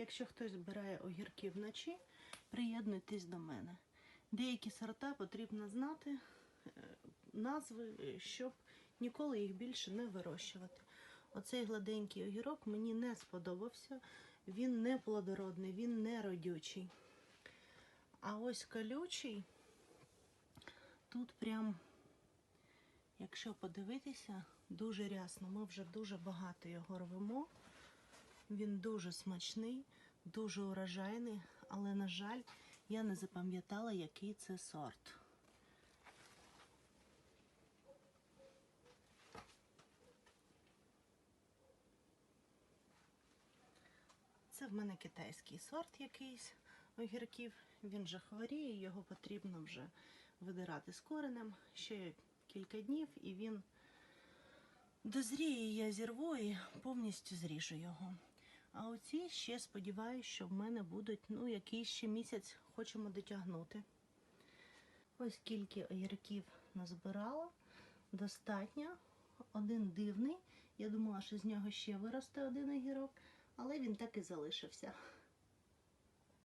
Якщо хтось збирає огірки вночі, приєднуйтесь до мене. Деякі сорта потрібно знати е, назви, щоб ніколи їх більше не вирощувати. Оцей гладенький огірок мені не сподобався. Він не плодородний, він не родючий. А ось колючий, тут прям, якщо подивитися, дуже рясно. Ми вже дуже багато його рвемо. Він дуже смачний, дуже урожайний, але, на жаль, я не запам'ятала, який це сорт. Це в мене китайський сорт якийсь огірків. Він вже хворіє, його потрібно вже видирати з коренем. Ще кілька днів і він дозріє, я зірву і повністю зріжу його. А оці ще сподіваюся, що в мене будуть ну, якийсь ще місяць хочемо дотягнути. Ось скільки огірків назбирала. Достатньо. Один дивний. Я думала, що з нього ще виросте один огірок, але він так і залишився.